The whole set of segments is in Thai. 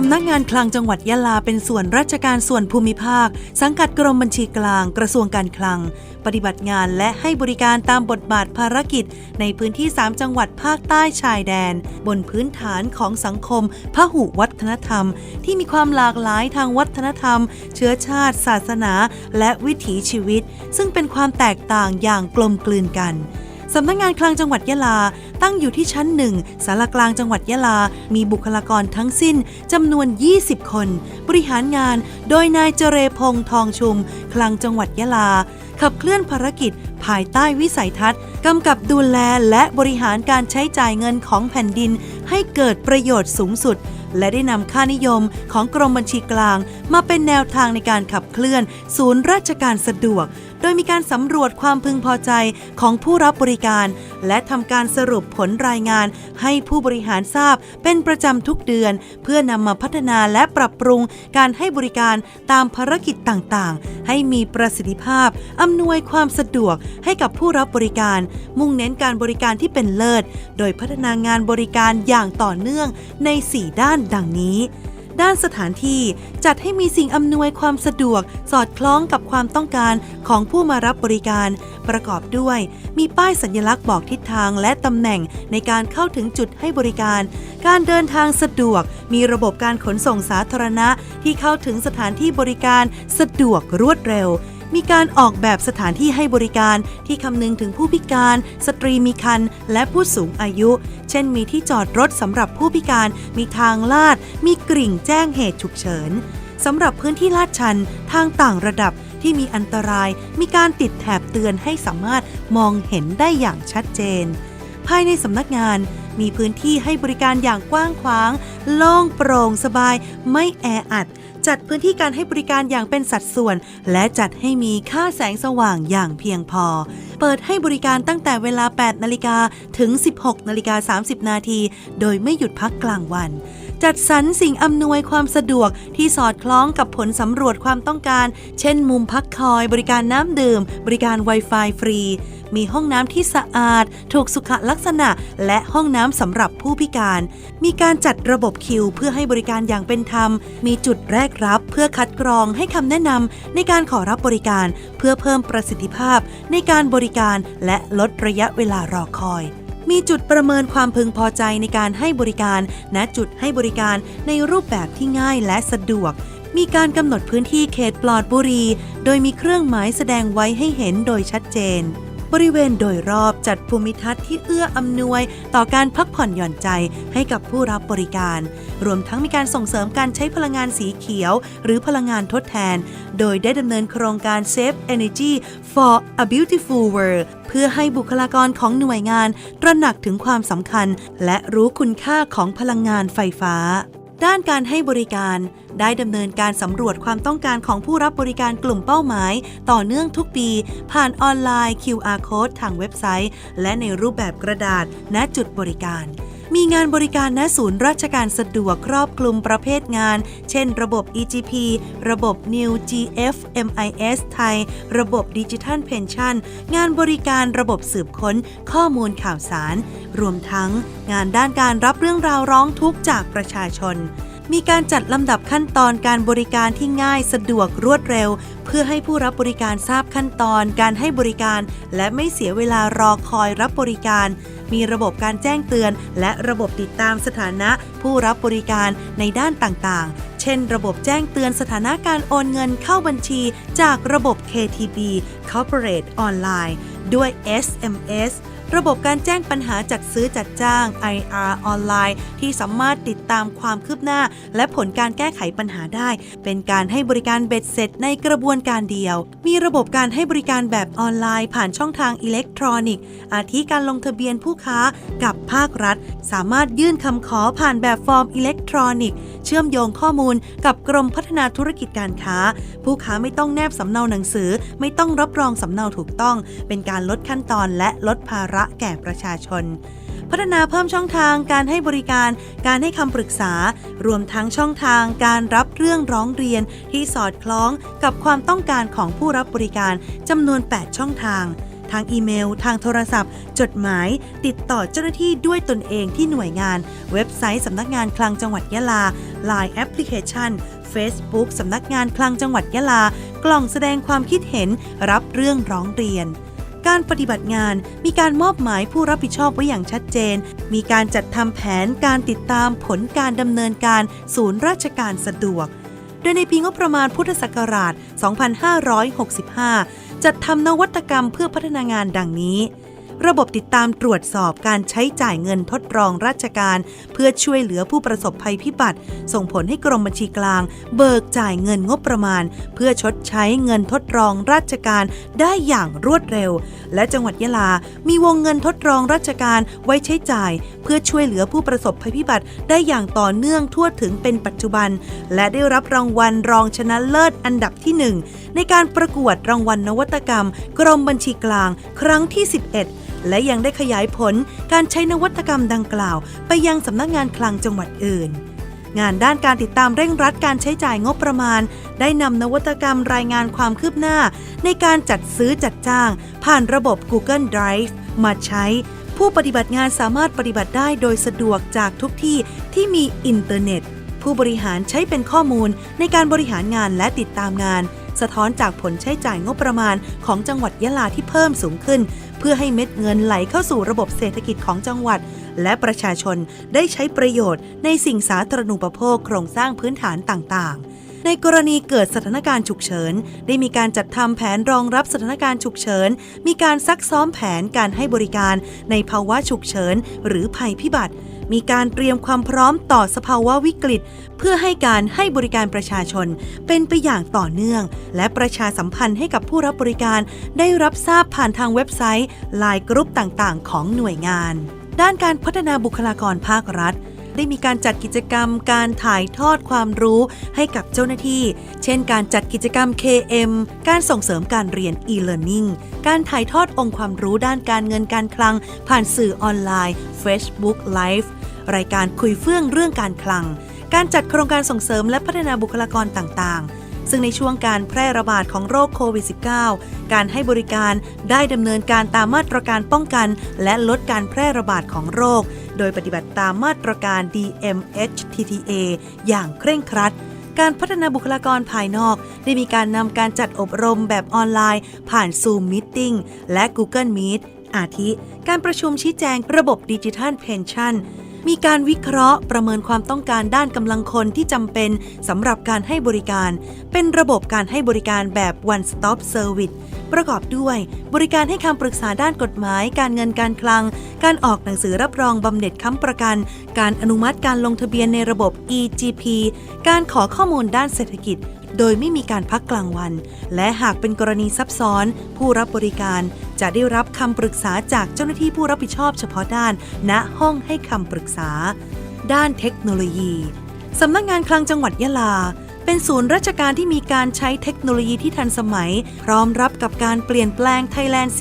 สำนักงานคลังจังหวัดยะลาเป็นส่วนราชการส่วนภูมิภาค สังกัดกรมบัญชีกลางกระทรวงการคลัง ปฏิบัติงานและให้บริการตามบทบาทภารกิจ ในพื้นที่ 3 จังหวัดภาคใต้ชายแดน บนพื้นฐานของสังคมพหุวัฒนธรรม ที่มีความหลากหลายทางวัฒนธรรม เชื้อชาติ ศาสนา และวิถีชีวิต ซึ่งเป็นความแตกต่างอย่างกลมกลืนกัน สำนักงานคลังจังหวัดยะลา ตั้งอยู่ที่ชั้นหนึ่งสารกลางจังหวัดยะลา มีบุคลากรทั้งสิ้นจำนวน 20 คน บริหารงานโดยนายเจเรพงษ์ทองชุม คลังจังหวัดยะลา ขับเคลื่อนภารกิจ ภายใต้วิสัยทัศน์กำกับดูแลและบริหารการใช้จ่ายเงินของแผ่นดิน ให้เกิดประโยชน์สูงสุด และได้นำค่านิยมของกรมบัญชีกลาง มาเป็นแนวทางในการขับเคลื่อน ศูนย์ราชการสะดวก โดยมีการสำรวจความพึงพอใจของผู้รับบริการ และทำการสรุปผลรายงาน ให้ผู้บริหารทราบเป็นประจำทุกเดือน เพื่อนำมาพัฒนาและปรับปรุงการให้บริการตามภารกิจต่างๆ ให้มีประสิทธิภาพอำนวยความสะดวกให้กับผู้รับบริการ มุ่งเน้นการบริการที่เป็นเลิศ โดยพัฒนางานบริการอย่างต่อเนื่องใน 4 ด้านดังนี้ ด้านสถานที่จัดให้มีสิ่งอำนวยความสะดวก สอดคล้องกับความต้องการของผู้มารับบริการ ประกอบด้วย มีป้ายสัญลักษณ์บอกทิศทางและตำแหน่งในการเข้าถึงจุดให้บริการ การเดินทางสะดวก มีระบบการขนส่งสาธารณะที่เข้าถึงสถานที่บริการสะดวกรวดเร็ว มีการออกแบบสถานที่ให้บริการที่คำนึงถึงผู้พิการ สตรีมีครรภ์และผู้สูงอายุ เช่นมีที่จอดรถสำหรับผู้พิการ มีทางลาด มีกริ่งแจ้งเหตุฉุกเฉินสำหรับพื้นที่ลาดชันทางต่างระดับที่มีอันตราย มีการติดแถบเตือนให้สามารถมองเห็นได้อย่างชัดเจน ภายในสำนักงานมีพื้นที่ให้บริการอย่างกว้างขวาง โล่งโปร่งสบาย ไม่แออัด จัดพื้นที่การให้บริการอย่างเป็นสัดส่วน และจัดให้มีค่าแสงสว่างอย่างเพียงพอ เปิดให้บริการตั้งแต่เวลา 8 นาฬิกาถึง 16 นาฬิกา 30 นาที โดยไม่หยุดพักกลางวัน จัดสรรสิ่งอำนวยความสะดวกที่สอดคล้องกับผลสำรวจความต้องการ เช่น มุมพักคอย บริการน้ำดื่ม บริการ Wi-Fi ฟรี มีห้องน้ำที่สะอาด ถูกสุขลักษณะ และห้องน้ำสำหรับผู้พิการ มีการจัดระบบคิว เพื่อให้บริการอย่างเป็นธรรม มีจุดแรกรับ เพื่อคัดกรองให้คำแนะนำในการขอรับบริการ เพื่อเพิ่มประสิทธิภาพในการบริการและลดระยะเวลารอคอย มีจุดประเมินความพึงพอใจในการให้บริการณจุดให้บริการในรูปแบบที่ง่ายและสะดวก มีการกำหนดพื้นที่เขตปลอดบุหรี โดยมีเครื่องหมายแสดงไว้ให้เห็นโดยชัดเจน บริเวณโดยรอบจัดภูมิทัศน์ที่เอื้ออำนวย ต่อการพักผ่อนหย่อนใจให้กับผู้รับบริการ รวมทั้งมีการส่งเสริมการใช้พลังงานสีเขียว หรือพลังงานทดแทน โดยได้ดำเนินโครงการ Save Energy for a Beautiful World เพื่อให้บุคลากรของหน่วยงานตระหนักถึงความสำคัญ และรู้คุณค่าของพลังงานไฟฟ้า ด้านการให้บริการได้ดำเนินการสำรวจความต้องการของผู้รับบริการกลุ่มเป้าหมาย ต่อเนื่องทุกปี ผ่านออนไลน์ QR code ทางเว็บไซต์ และในรูปแบบกระดาษณจุดบริการ มีงานบริการณศูนย์ราชการสะดวกครอบคลุมประเภทงาน เช่น ระบบ EGP ระบบ New GF MIS ไทย ระบบดิจิทัลเพนชั่น งานบริการระบบสืบค้นข้อมูลข่าวสาร รวมทั้งงานด้านการรับเรื่องราวร้องทุกข์จากประชาชน มีการจัดลำดับขั้นตอนการบริการที่ง่ายสะดวกรวดเร็ว เพื่อให้ผู้รับบริการทราบขั้นตอนการให้บริการ และไม่เสียเวลารอคอยรับบริการ มีระบบการแจ้งเตือน และระบบติดตามสถานะผู้รับบริการในด้านต่างๆ เช่น ระบบแจ้งเตือนสถานะการโอนเงินเข้าบัญชี จากระบบ KTB Corporate Online ด้วย SMS ระบบการแจ้งปัญหาจัดซื้อจัดจ้าง IR ออนไลน์ ที่สามารถติดตามความคืบหน้า และผลการแก้ไขปัญหาได้ เป็นการให้บริการเบ็ดเสร็จในกระบวนการเดียว มีระบบการให้บริการแบบออนไลน์ ผ่านช่องทางอิเล็กทรอนิกส์ อาทิการลงทะเบียนผู้ค้ากับภาครัฐ สามารถยื่นคำขอผ่านแบบฟอร์มอิเล็กทรอนิกส์ เชื่อมโยงข้อมูลกับกรมพัฒนาธุรกิจการค้า ผู้ค้าไม่ต้องแนบสำเนาหนังสือ ไม่ต้องรับรองสำเนาถูกต้อง เป็นการลดขั้นตอนและลดภาระแก่ประชาชน พัฒนาเพิ่มช่องทางการให้บริการ การให้คำปรึกษา รวมทั้งช่องทางการรับเรื่องร้องเรียนที่สอดคล้องกับความต้องการของผู้รับบริการจำนวน 8 ช่องทาง ทางอีเมล ทางโทรศัพท์ จดหมาย ติดต่อเจ้าหน้าที่ด้วยตนเองที่หน่วยงาน เว็บไซต์สำนักงานคลังจังหวัดยะลา Line แอปพลิเคชัน Facebook สำนักงานคลังจังหวัดยะลา กล่องแสดงความคิดเห็นรับเรื่องร้องเรียน การปฏิบัติงานมีการมอบหมายผู้รับผิดชอบไว้อย่างชัดเจน มีการจัดทำแผนการติดตามผลการดำเนินการศูนย์ราชการสะดวก โดยในปีงบประมาณพุทธศักราช 2565 จัดทำนวัตกรรมเพื่อพัฒนางานดังนี้ ระบบติดตามตรวจสอบการใช้จ่ายเงินทดลองราชการ เพื่อช่วยเหลือผู้ประสบภัยพิบัติ ส่งผลให้กรมบัญชีกลาง เบิกจ่ายเงินงบประมาณ เพื่อชดใช้เงินทดลองราชการได้อย่างรวดเร็ว และจังหวัดยะลา มีวงเงินทดลองราชการไว้ใช้จ่าย เพื่อช่วยเหลือผู้ประสบภัยพิบัติได้อย่างต่อเนื่องทั่วถึงเป็นปัจจุบัน และได้รับรางวัลรองชนะเลิศอันดับที่หนึ่งในการประกวดรางวัลนวัตกรรม กรมบัญชีกลาง ครั้งที่ 11 และยังได้ขยายผลการใช้นวัตกรรมดังกล่าว ไปยังสำนักงานคลังจังหวัดอื่น งานด้านการติดตามเร่งรัดการใช้จ่ายงบประมาณ ได้นำนวัตกรรมรายงานความคืบหน้า ในการจัดซื้อจัดจ้าง ผ่านระบบ Google Drive มาใช้ ผู้ปฏิบัติงานสามารถปฏิบัติได้โดยสะดวกจากทุกที่ที่มีอินเทอร์เน็ต ผู้บริหารใช้เป็นข้อมูลในการบริหารงานและติดตามงานสะท้อนจากผลใช้จ่ายงบประมาณของจังหวัดยะลาที่เพิ่มสูงขึ้น เพื่อให้เม็ดเงินไหลเข้าสู่ระบบเศรษฐกิจของจังหวัด และประชาชนได้ใช้ประโยชน์ในสิ่งสาธารณูปโภคโครงสร้างพื้นฐานต่างๆในกรณีเกิดสถานการณ์ฉุกเฉิน ได้มีการจัดทำแผนรองรับสถานการณ์ฉุกเฉิน มีการซักซ้อมแผนการให้บริการในภาวะฉุกเฉิน หรือภัยพิบัติ มีการเตรียมความพร้อมต่อสภาวะวิกฤต เพื่อให้การให้บริการประชาชนเป็นไปอย่างต่อเนื่อง และประชาสัมพันธ์ให้กับผู้รับบริการได้รับทราบผ่านทางเว็บไซต์ไลน์กรุ๊ปต่างๆ ของหน่วยงาน ด้านการพัฒนาบุคลากรภาครัฐ ได้มีการจัดกิจกรรม การถ่ายทอดความรู้ให้กับเจ้าหน้าที่ เช่น การจัดกิจกรรม KM การส่งเสริมการเรียน e-learning การถ่ายทอดองค์ความรู้ด้านการเงินการคลัง ผ่านสื่อออนไลน์ Facebook Live รายการคุยเฟื่องเรื่องการคลัง การจัดโครงการส่งเสริมและพัฒนาบุคลากรต่างๆซึ่งในช่วงการแพร่ระบาดของโรคโควิด -19 การให้บริการได้ดำเนินการตามมาตรการป้องกัน และลดการแพร่ระบาดของโรค โดยปฏิบัติตามมาตรการ DMHTTA อย่างเคร่งครัด การพัฒนาบุคลากรภายนอก ได้มีการนำการจัดอบรมแบบออนไลน์ ผ่าน Zoom Meeting และ Google Meet อาทิ การประชุมชี้แจงระบบดิจิทัลเพนชั่นมีการวิเคราะห์ประเมินความต้องการด้านกำลังคนที่จำเป็นสำหรับการให้บริการ เป็นระบบการให้บริการแบบ one stop service ประกอบด้วย บริการให้คำปรึกษาด้านกฎหมาย การเงินการคลัง การออกหนังสือรับรองบำเหน็จค้ำประกัน การอนุมัติการลงทะเบียนในระบบ EGP การขอข้อมูลด้านเศรษฐกิจ โดยไม่มีการพักกลางวัน และหากเป็นกรณีซับซ้อน ผู้รับบริการจะได้รับคำปรึกษาจากเจ้าหน้าที่ผู้รับผิดชอบเฉพาะด้าน ณห้องให้คำปรึกษา ด้านเทคโนโลยีสำนักงานคลังจังหวัดยะลา เป็นศูนย์ราชการที่มีการใช้เทคโนโลยีที่ทันสมัย พร้อมรับกับการเปลี่ยนแปลงไทยแลนด์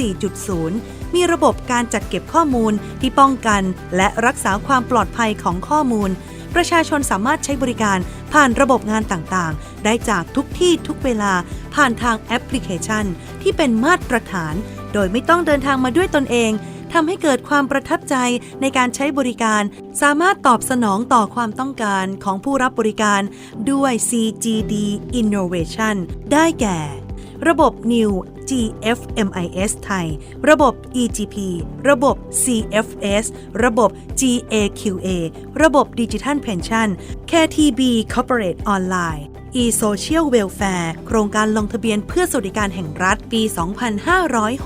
4.0 มีระบบการจัดเก็บข้อมูลที่ป้องกัน และรักษาความปลอดภัยของข้อมูล ประชาชนสามารถใช้บริการผ่านระบบงานต่างๆ ได้จากทุกที่ทุกเวลาผ่านทางแอปพลิเคชัน ที่เป็นมาตรฐาน โดยไม่ต้องเดินทางมาด้วยตนเอง ทำให้เกิดความประทับใจในการใช้บริการ สามารถตอบสนองต่อความต้องการของผู้รับบริการด้วย CGD Innovation ได้แก่ ระบบ New GFMIS ไทย ระบบ EGP ระบบ CFS ระบบ GAQA ระบบ Digital Pension KTB Corporate Online e-Social Welfare โครงการลงทะเบียนเพื่อสวัสดิการแห่งรัฐปี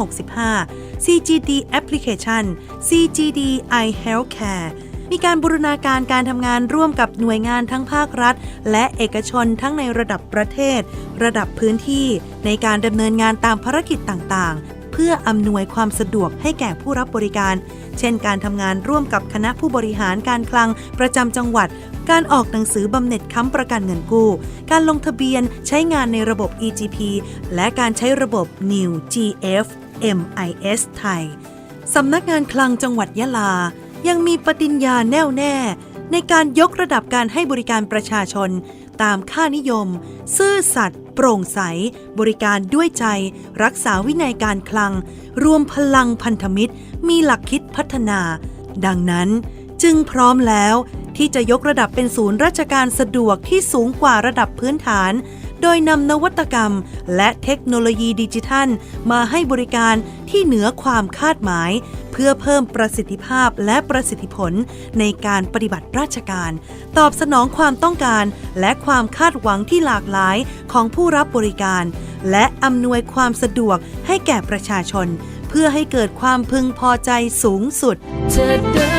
2565 CGD Application CGD iHealthcare มีการบูรณาการการทำงานร่วมกับหน่วยงานทั้งภาครัฐ และเอกชนทั้งในระดับประเทศ ระดับพื้นที่ ในการดำเนินงานตามภารกิจต่างๆ พื่ออำนวยความสะดวกให้แก่ผู้รับบริการ เช่นการทำงานร่วมกับคณะผู้บริหารการคลังประจำจังหวัด การออกหนังสือบำเหน็จค้ำประกันเงินกู้ การลงทะเบียนใช้งานในระบบ EGP และการใช้ระบบ New GF MIS ไทย สำนักงานคลังจังหวัดยะลา ยังมีปฏิญญาแน่วแน่ ในการยกระดับการให้บริการประชาชน ตามค่านิยม ซื่อสัตย์ โปร่งใส บริการด้วยใจ รักษาวินัยการคลัง รวมพลังพันธมิตร มีหลักคิดพัฒนา ดังนั้นจึงพร้อมแล้วที่จะยกระดับเป็นศูนย์ราชการสะดวกที่สูงกว่าระดับพื้นฐาน โดยนำนวัตกรรม และเทคโนโลยีดิจิทัล มาให้บริการที่เหนือความคาดหมาย เพื่อเพิ่มประสิทธิภาพและประสิทธิผลในการปฏิบัติราชการ ตอบสนองความต้องการ และความคาดหวังที่หลากหลายของผู้รับบริการ และอำนวยความสะดวกให้แก่ประชาชน เพื่อให้เกิดความพึงพอใจสูงสุดด